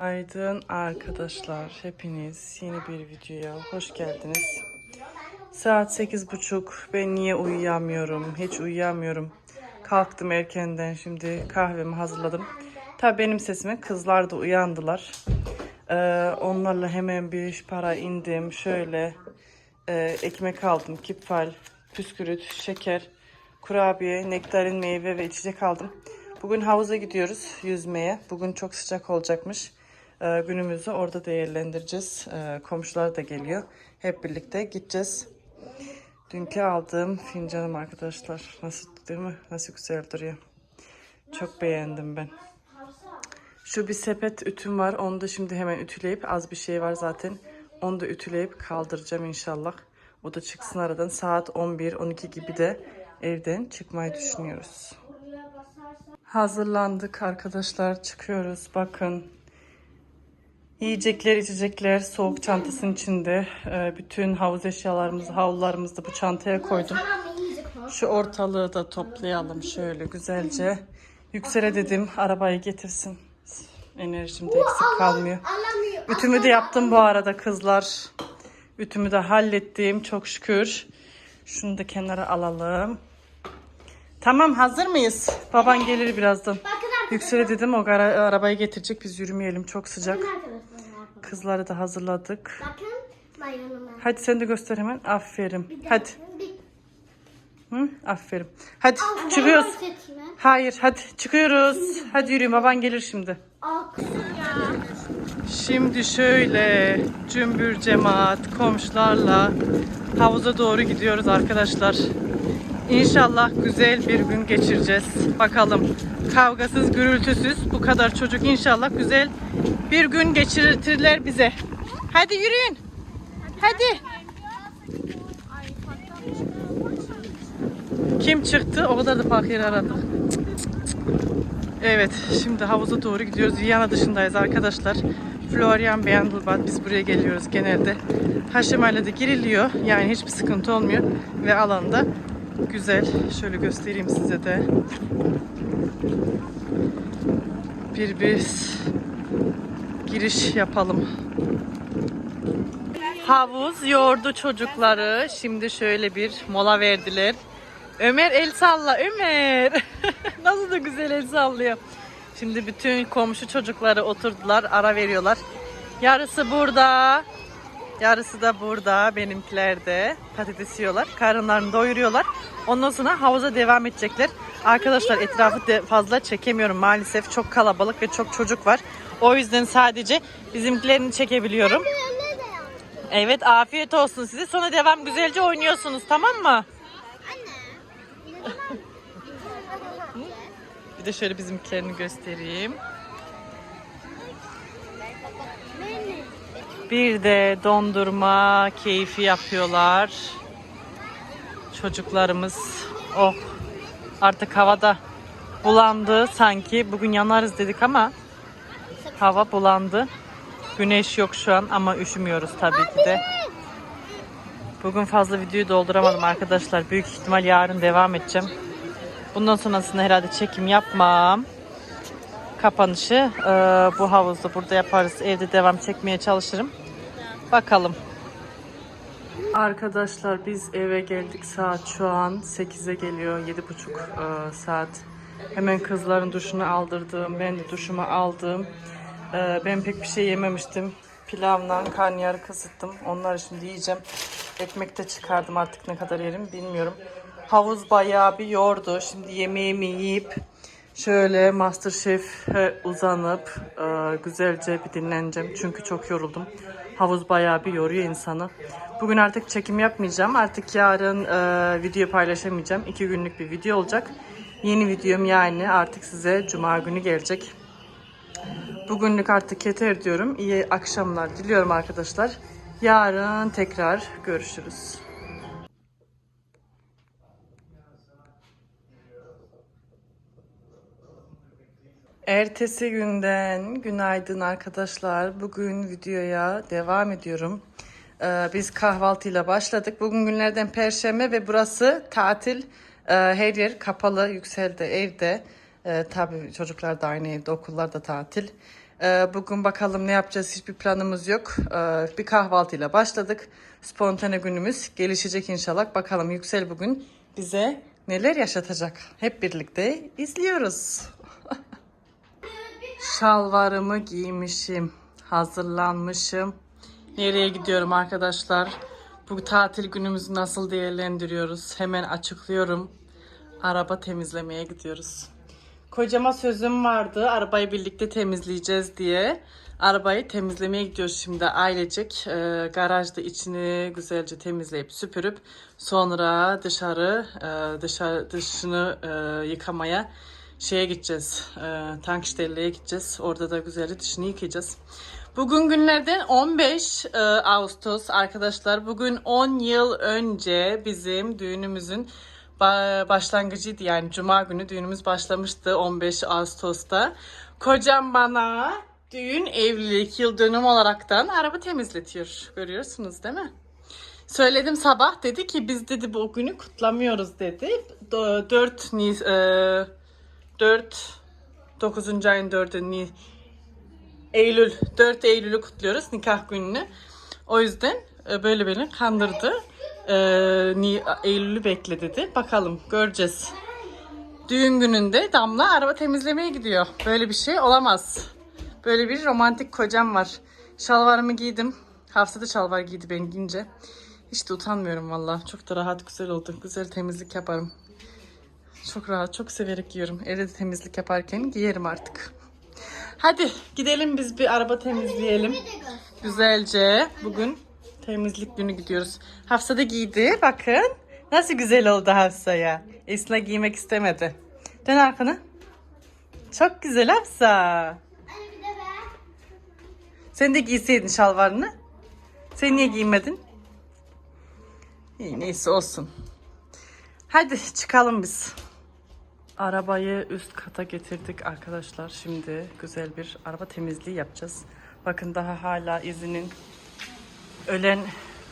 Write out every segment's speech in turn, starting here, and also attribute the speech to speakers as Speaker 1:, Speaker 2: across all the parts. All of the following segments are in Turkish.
Speaker 1: Aydın arkadaşlar hepiniz yeni bir videoya hoş geldiniz. Saat sekiz buçuk. Ben niye uyuyamıyorum? Hiç uyuyamıyorum. Kalktım erkenden şimdi kahvemi hazırladım. Tabii benim sesime kızlar da uyandılar. Ee, onlarla hemen bir para indim. Şöyle e, ekmek aldım. Kipfal, püskürüt, şeker, kurabiye, nektarin, meyve ve içecek aldım. Bugün havuza gidiyoruz yüzmeye. Bugün çok sıcak olacakmış. Ee, günümüzü orada değerlendireceğiz. Ee, komşular da geliyor. Hep birlikte gideceğiz. Dünkü aldığım fincanım arkadaşlar. Nasıl değil mi? Nasıl güzel duruyor. Çok beğendim ben. Şu bir sepet ütüm var. Onu da şimdi hemen ütüleyip az bir şey var zaten. Onu da ütüleyip kaldıracağım inşallah. O da çıksın aradan. Saat 11-12 gibi de evden çıkmayı düşünüyoruz. Hazırlandık arkadaşlar. Çıkıyoruz. Bakın. Yiyecekler, içecekler soğuk çantasının içinde. Ee, bütün havuz eşyalarımızı, havlularımızı da bu çantaya koydum. Şu ortalığı da toplayalım şöyle güzelce. Yüksele dedim arabayı getirsin. Enerjim de eksik kalmıyor. Ütümü de yaptım bu arada kızlar. Ütümü de hallettim çok şükür. Şunu da kenara alalım. Tamam hazır mıyız? Baban gelir birazdan. Yüksele dedim o ara- arabayı getirecek biz yürümeyelim çok sıcak. Kızları da hazırladık.
Speaker 2: Bakın bayramıma.
Speaker 1: Hadi sen de göster hemen. Aferin. Hadi. Hı? Aferin. Hadi çıkıyoruz.
Speaker 2: Seçme.
Speaker 1: Hayır hadi çıkıyoruz. Hadi yürüyün baban gelir şimdi. Şimdi şöyle cümbür cemaat komşularla havuza doğru gidiyoruz arkadaşlar. İnşallah güzel bir gün geçireceğiz. Bakalım kavgasız gürültüsüz bu kadar çocuk inşallah güzel bir gün geçirirler bize. Hadi yürüyün. Hadi. Kim çıktı? O kadar da yeri aradık. Evet, şimdi havuza doğru gidiyoruz. Viyana dışındayız arkadaşlar. Florian Beyandelbad. Biz buraya geliyoruz genelde. Haşemayla da giriliyor. Yani hiçbir sıkıntı olmuyor. Ve alanda güzel. Şöyle göstereyim size de. Bir biz giriş yapalım. Havuz yordu çocukları. Şimdi şöyle bir mola verdiler. Ömer el salla Ömer. Nasıl da güzel el sallıyor. Şimdi bütün komşu çocukları oturdular ara veriyorlar. Yarısı burada. Yarısı da burada benimkiler de patates yiyorlar. Karınlarını doyuruyorlar. Ondan sonra havuza devam edecekler. Arkadaşlar etrafı de fazla çekemiyorum maalesef. Çok kalabalık ve çok çocuk var. O yüzden sadece bizimkilerini çekebiliyorum. Evet afiyet olsun size. Sonra devam güzelce oynuyorsunuz tamam mı? Bir de şöyle bizimkilerini göstereyim. Bir de dondurma keyfi yapıyorlar. Çocuklarımız. Oh artık havada bulandı sanki. Bugün yanarız dedik ama hava bulandı. Güneş yok şu an ama üşümüyoruz tabii ki de. Bugün fazla videoyu dolduramadım arkadaşlar. Büyük ihtimal yarın devam edeceğim. Bundan sonrasında herhalde çekim yapmam. Kapanışı e, bu havuzda burada yaparız. Evde devam çekmeye çalışırım. Bakalım. Arkadaşlar biz eve geldik. Saat şu an 8'e geliyor. 7.30 e, saat. Hemen kızların duşunu aldırdım. Ben de duşumu aldım. E, ben pek bir şey yememiştim. Pilavla karnıyarı kısıttım. Onları şimdi yiyeceğim. Ekmek de çıkardım artık ne kadar yerim bilmiyorum. Havuz bayağı bir yordu. Şimdi yemeğimi yiyip şöyle Masterchef'e uzanıp e, güzelce bir dinleneceğim. Çünkü çok yoruldum. Havuz bayağı bir yoruyor insanı. Bugün artık çekim yapmayacağım. Artık yarın e, video paylaşamayacağım. İki günlük bir video olacak. Yeni videom yani artık size cuma günü gelecek. Bugünlük artık yeter diyorum. İyi akşamlar diliyorum arkadaşlar. Yarın tekrar görüşürüz. Ertesi günden günaydın arkadaşlar. Bugün videoya devam ediyorum. Ee, biz kahvaltıyla başladık. Bugün günlerden perşembe ve burası tatil. Ee, her yer kapalı, yükseldi evde. Ee, tabii çocuklar da aynı evde, okullar da tatil. Ee, bugün bakalım ne yapacağız hiçbir planımız yok. Ee, bir kahvaltıyla başladık. Spontane günümüz gelişecek inşallah. Bakalım Yüksel bugün bize neler yaşatacak. Hep birlikte izliyoruz. Şalvarımı giymişim. Hazırlanmışım. Nereye gidiyorum arkadaşlar? Bu tatil günümüzü nasıl değerlendiriyoruz? Hemen açıklıyorum. Araba temizlemeye gidiyoruz. Kocama sözüm vardı. Arabayı birlikte temizleyeceğiz diye. Arabayı temizlemeye gidiyoruz şimdi ailecek. Ee, garajda içini güzelce temizleyip süpürüp sonra dışarı e, dışarı dışını e, yıkamaya şeye gideceğiz. E, tankstelle'ye gideceğiz. Orada da güzelce dışını yıkayacağız. Bugün günlerden 15 e, Ağustos arkadaşlar. Bugün 10 yıl önce bizim düğünümüzün ba- başlangıcıydı. Yani cuma günü düğünümüz başlamıştı 15 Ağustos'ta. Kocam bana düğün evlilik yıl dönüm olaraktan araba temizletiyor. Görüyorsunuz değil mi? Söyledim sabah dedi ki biz dedi bu günü kutlamıyoruz dedi. 4 Nis e, 4 9. ayın 4'ü Ni- Eylül 4 Eylül'ü kutluyoruz nikah gününü. O yüzden e, böyle beni kandırdı. E, Eylül'ü bekle dedi. Bakalım göreceğiz. Düğün gününde Damla araba temizlemeye gidiyor. Böyle bir şey olamaz. Böyle bir romantik kocam var. Şalvarımı giydim. Hafsa da şalvar giydi ben giyince. Hiç de utanmıyorum valla. Çok da rahat güzel oldu. Güzel temizlik yaparım. Çok rahat, çok severek giyiyorum. Evde de temizlik yaparken giyerim artık. Hadi gidelim biz bir araba temizleyelim. Güzelce. Bugün temizlik günü gidiyoruz. Hafsa da giydi. Bakın. Nasıl güzel oldu Hafsa'ya. Esna giymek istemedi. Dön arkana. Çok güzel Hafsa. Sen de giyseydin şalvarını. Sen niye giymedin? İyi neyse olsun. Hadi çıkalım biz. Arabayı üst kata getirdik arkadaşlar. Şimdi güzel bir araba temizliği yapacağız. Bakın daha hala izinin ölen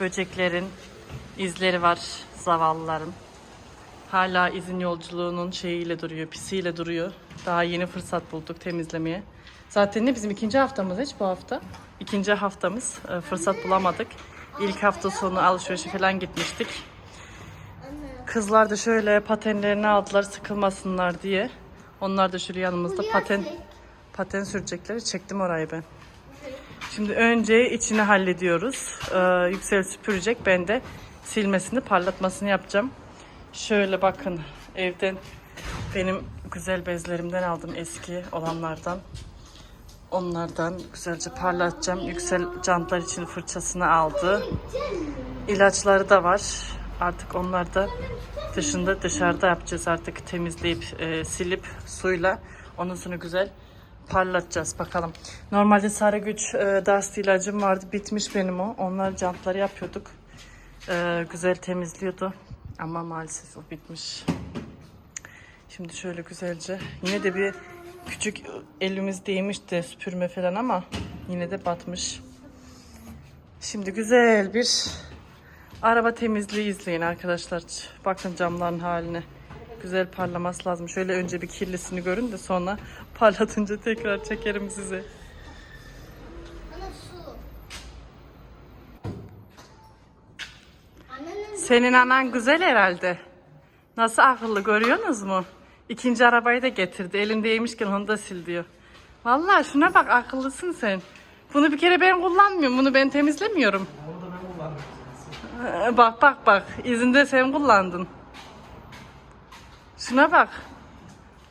Speaker 1: böceklerin izleri var zavallıların. Hala izin yolculuğunun şeyiyle duruyor, pisiyle duruyor. Daha yeni fırsat bulduk temizlemeye. Zaten ne bizim ikinci haftamız hiç bu hafta. İkinci haftamız e, fırsat bulamadık. İlk hafta sonu alışverişe falan gitmiştik. Kızlar da şöyle patenlerini aldılar sıkılmasınlar diye. Onlar da şöyle yanımızda paten paten sürecekleri çektim orayı ben. Şimdi önce içini hallediyoruz. Ee, yüksel süpürecek. Ben de silmesini, parlatmasını yapacağım. Şöyle bakın evden benim güzel bezlerimden aldım eski olanlardan. Onlardan güzelce parlatacağım. Yüksel jantlar için fırçasını aldı. İlaçları da var. Artık onlar da dışında dışarıda yapacağız artık temizleyip e, silip suyla ondan sonra güzel parlatacağız bakalım. Normalde sarı güç e, dust ilacım vardı bitmiş benim o. Onlar jantları yapıyorduk. E, güzel temizliyordu ama maalesef o bitmiş. Şimdi şöyle güzelce yine de bir küçük elimiz değmişti süpürme falan ama yine de batmış. Şimdi güzel bir araba temizliği izleyin arkadaşlar. Bakın camların haline. Güzel parlaması lazım. Şöyle önce bir kirlisini görün de sonra parlatınca tekrar çekerim size. Senin anan güzel herhalde. Nasıl akıllı görüyorsunuz mu? İkinci arabayı da getirdi. Elindeymişken onu da sil diyor. Vallahi şuna bak akıllısın sen. Bunu bir kere ben kullanmıyorum. Bunu ben temizlemiyorum. Ee, Bak bak bak. İzinde sen kullandın. Şuna bak.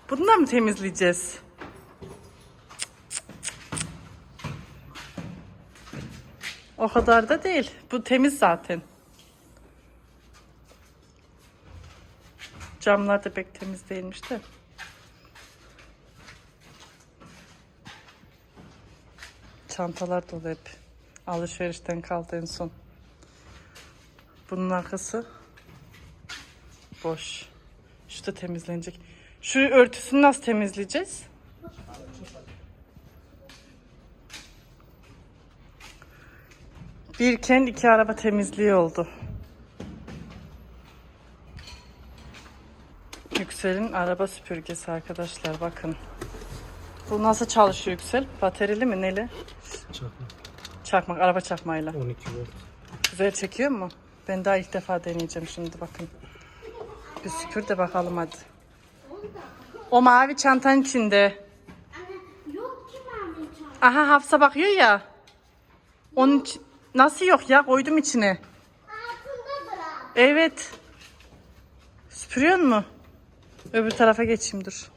Speaker 1: Bunu da mı temizleyeceğiz? O kadar da değil. Bu temiz zaten. Camlar da pek temiz değilmiş de. Çantalar dolu hep. Alışverişten kaldı en son. Bunun arkası boş. Şu da temizlenecek. Şu örtüsünü nasıl temizleyeceğiz? Birken iki araba temizliği oldu. Yüksel'in araba süpürgesi arkadaşlar bakın. Bu nasıl çalışıyor Yüksel? Baterili mi neli?
Speaker 3: Çakma.
Speaker 1: Çakmak, araba çakmayla.
Speaker 3: 12 volt.
Speaker 1: Güzel çekiyor mu? Ben daha ilk defa deneyeceğim şimdi bakın. Bir süpür de bakalım hadi. O mavi çantanın içinde. Aha Hafsa bakıyor ya. Onun içi- Nasıl yok ya? Koydum içine. Evet. Süpürüyor mu? Öbür tarafa geçeyim dur.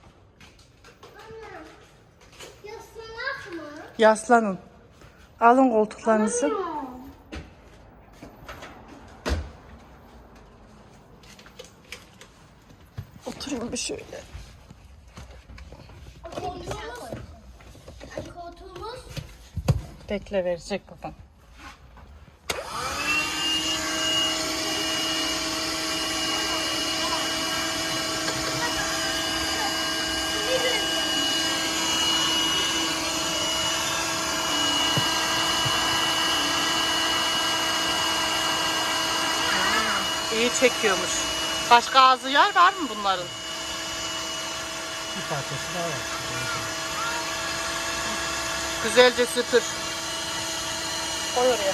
Speaker 1: Yaslanın. Alın koltuklarınızı. Oturayım bir şöyle. Bekle verecek babam. İyi çekiyormuş. Başka ağzı yer var mı bunların?
Speaker 3: Bir parçası daha var.
Speaker 1: Güzelce süpür. Koy oraya.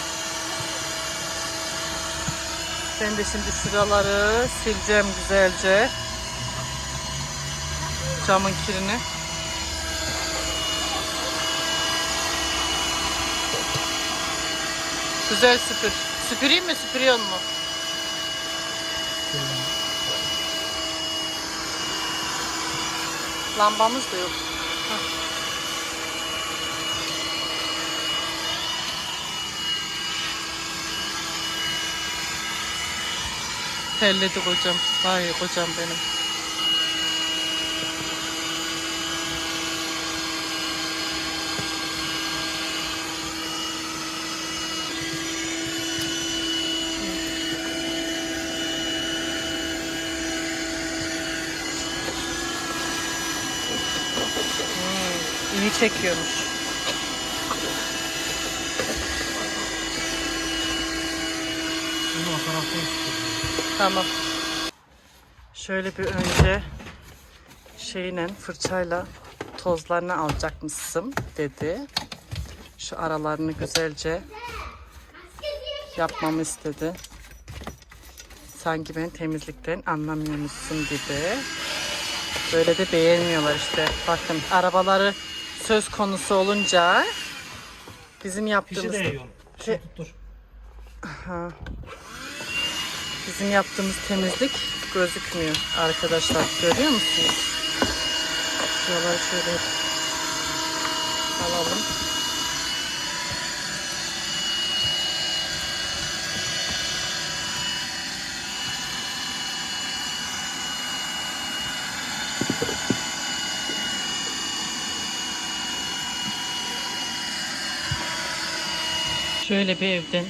Speaker 1: Ben de şimdi şuraları sileceğim güzelce. Camın kirini. Güzel süpür. Süpüreyim mi süpürüyor mu? Lambamız da yok. Terledi kocam. Vay kocam benim. Hmm, iyi çekiyormuş. Tamam. Şöyle bir önce şeyle fırçayla tozlarını alacakmışsın dedi. Şu aralarını güzelce yapmamı istedi. Sanki ben temizlikten anlamıyormuşsun gibi. Böyle de beğenmiyorlar işte. Bakın arabaları söz konusu olunca bizim
Speaker 3: Fişi
Speaker 1: yaptığımız Şey
Speaker 3: tuttur.
Speaker 1: Bizim yaptığımız temizlik gözükmüyor arkadaşlar. Görüyor musunuz? Şuraları şöyle alalım. Şöyle bir evden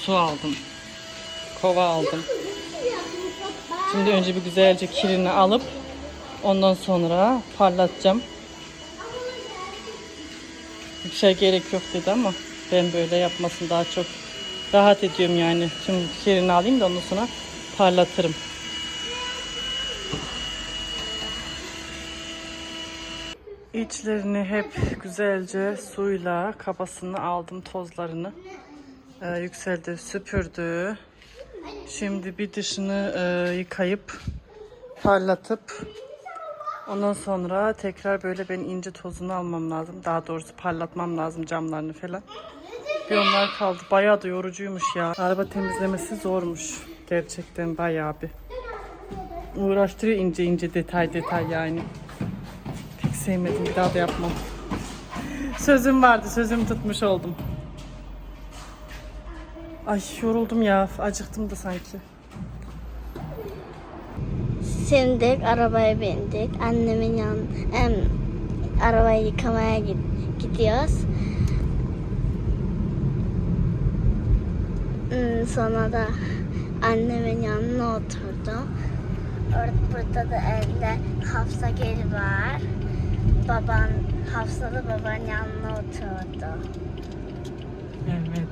Speaker 1: su aldım. Kova aldım. Şimdi önce bir güzelce kirini alıp ondan sonra parlatacağım. Bir şey gerek yok dedi ama ben böyle yapmasını daha çok rahat ediyorum yani. Şimdi kirini alayım da ondan sonra parlatırım. İçlerini hep güzelce suyla kabasını aldım tozlarını. Ee, yükseldi süpürdü. Şimdi bir dışını e, yıkayıp parlatıp ondan sonra tekrar böyle ben ince tozunu almam lazım. Daha doğrusu parlatmam lazım camlarını falan. Bir onlar kaldı. Bayağı da yorucuymuş ya. Araba temizlemesi zormuş. Gerçekten bayağı bir. Uğraştırıyor ince ince detay detay yani. Sevmedim. Bir daha da yapmam. Sözüm vardı. Sözümü tutmuş oldum. Ay yoruldum ya. Acıktım da sanki.
Speaker 2: Şimdi arabaya bindik. Annemin yan em, arabayı yıkamaya gid- gidiyoruz. Hmm, Sonra da annemin yanına oturdum. Burada da evde Hafsa geri var. Baban, Hafsa da babanın yanına oturdu.
Speaker 1: Evet.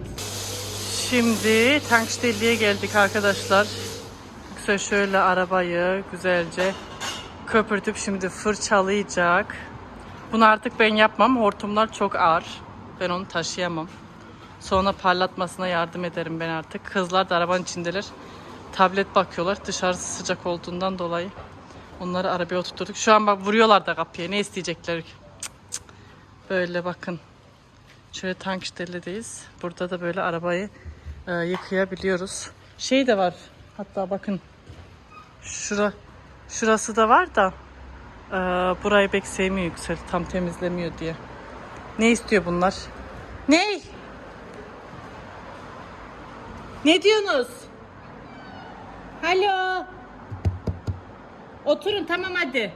Speaker 1: Şimdi tanksteliğe geldik arkadaşlar. Yüksel şöyle arabayı güzelce köpürtüp şimdi fırçalayacak. Bunu artık ben yapmam. Hortumlar çok ağır. Ben onu taşıyamam. Sonra parlatmasına yardım ederim ben artık. Kızlar da arabanın içindeler. Tablet bakıyorlar. Dışarısı sıcak olduğundan dolayı. Onları arabaya oturturduk. Şu an bak vuruyorlar da kapıya. Ne isteyecekler? Cık cık. Böyle bakın. Şöyle tank işlerdeyiz. Burada da böyle arabayı e, yıkayabiliyoruz. Şey de var. Hatta bakın. Şura, şurası da var da e, burayı pek sevmiyor Yüksel. Tam temizlemiyor diye. Ne istiyor bunlar? Ne? Ne diyorsunuz? Alo. Oturun tamam hadi.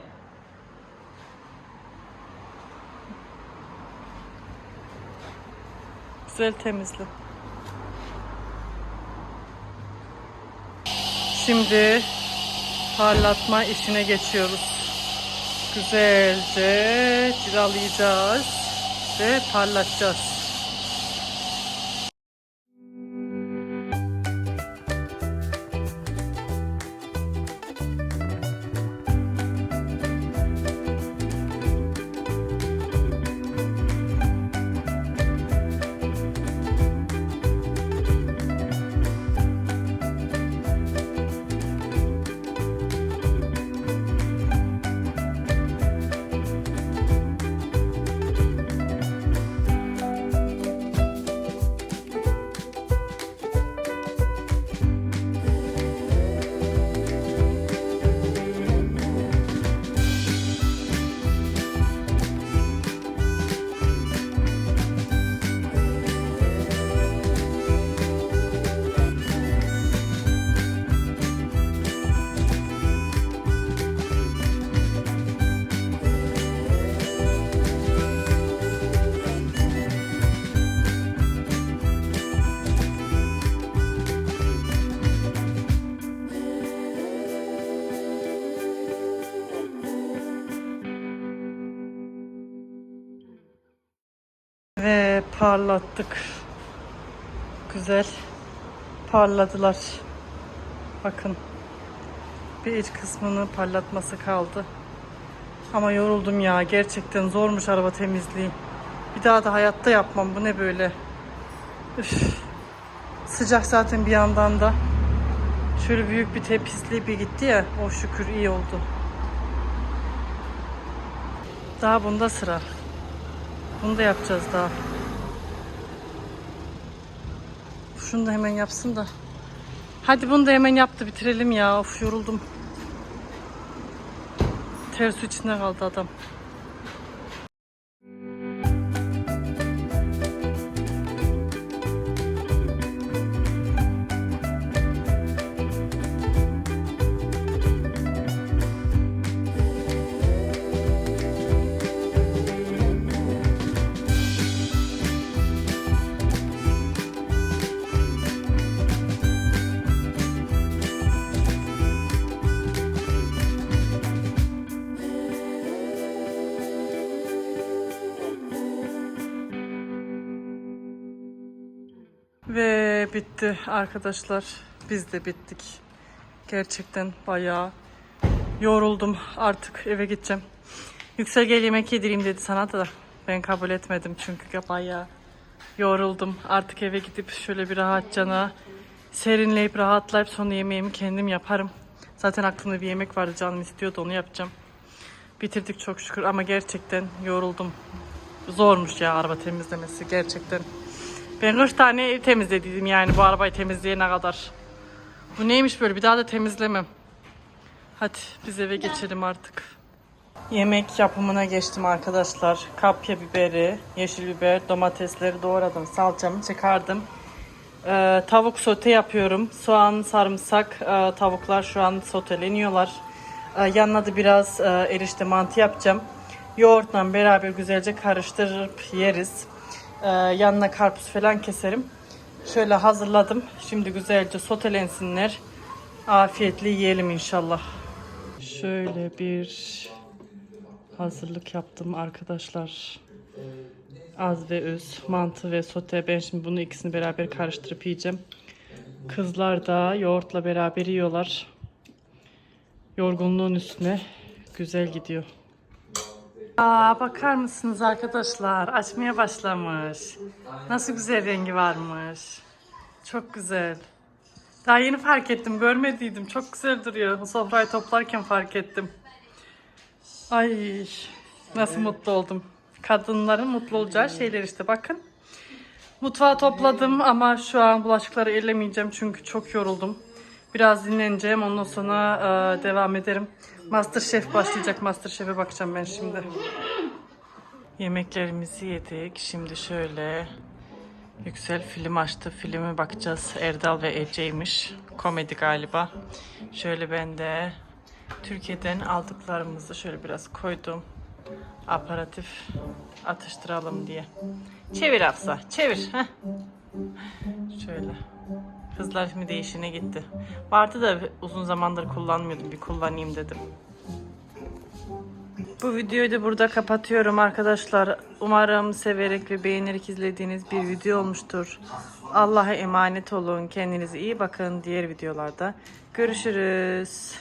Speaker 1: Güzel temizle. Şimdi parlatma işine geçiyoruz. Güzelce cilalayacağız ve parlatacağız. Ve parlattık. Güzel parladılar. Bakın. Bir iç kısmını parlatması kaldı. Ama yoruldum ya. Gerçekten zormuş araba temizliği. Bir daha da hayatta yapmam. Bu ne böyle? Üf. Sıcak zaten bir yandan da. Şöyle büyük bir temizliği bir gitti ya. O şükür iyi oldu. Daha bunda sıra. Bunu da yapacağız daha. Şunu da hemen yapsın da. Hadi bunu da hemen yaptı bitirelim ya. Of yoruldum. Ter su içinde kaldı adam. Ve bitti arkadaşlar. Biz de bittik. Gerçekten bayağı yoruldum. Artık eve gideceğim. Yüksel gel yemek yedireyim dedi sana da. Ben kabul etmedim çünkü bayağı yoruldum. Artık eve gidip şöyle bir rahatcana serinleyip rahatlayıp sonra yemeğimi kendim yaparım. Zaten aklımda bir yemek vardı canım istiyordu onu yapacağım. Bitirdik çok şükür ama gerçekten yoruldum. Zormuş ya araba temizlemesi gerçekten. Ben 40 tane ev temizlediydim yani bu arabayı temizleyene kadar. Bu neymiş böyle bir daha da temizlemem. Hadi biz eve geçelim artık. Yemek yapımına geçtim arkadaşlar. Kapya biberi, yeşil biber, domatesleri doğradım. Salçamı çıkardım. Ee, tavuk sote yapıyorum. Soğan, sarımsak, e, tavuklar şu an soteleniyorlar. Ee, yanına da biraz e, erişte mantı yapacağım. Yoğurtla beraber güzelce karıştırıp yeriz. Ee, yanına karpuz falan keserim. Şöyle hazırladım. Şimdi güzelce sotelensinler. Afiyetle yiyelim inşallah. Şöyle bir hazırlık yaptım arkadaşlar. Az ve öz, mantı ve sote. Ben şimdi bunu ikisini beraber karıştırıp yiyeceğim. Kızlar da yoğurtla beraber yiyorlar. Yorgunluğun üstüne güzel gidiyor. Aa, bakar mısınız arkadaşlar? Açmaya başlamış. Nasıl güzel rengi varmış. Çok güzel. Daha yeni fark ettim. Görmediydim. Çok güzel duruyor. Sofrayı toplarken fark ettim. Ay nasıl mutlu oldum. Kadınların mutlu olacağı şeyler işte bakın. Mutfağı topladım ama şu an bulaşıkları ellemeyeceğim çünkü çok yoruldum. Biraz dinleneceğim ondan sonra e, devam ederim. Masterchef başlayacak. Masterchef'e bakacağım ben şimdi. Yemeklerimizi yedik. Şimdi şöyle Yüksel film açtı. Filme bakacağız. Erdal ve Ece'ymiş. Komedi galiba. Şöyle ben de Türkiye'den aldıklarımızı şöyle biraz koydum. Aparatif atıştıralım diye. Çevir Hafsa, çevir. Heh. Şöyle. Kızlar şimdi değişine gitti. Vardı da uzun zamandır kullanmıyordum. Bir kullanayım dedim. Bu videoyu da burada kapatıyorum arkadaşlar. Umarım severek ve beğenerek izlediğiniz bir video olmuştur. Allah'a emanet olun. Kendinize iyi bakın. Diğer videolarda görüşürüz.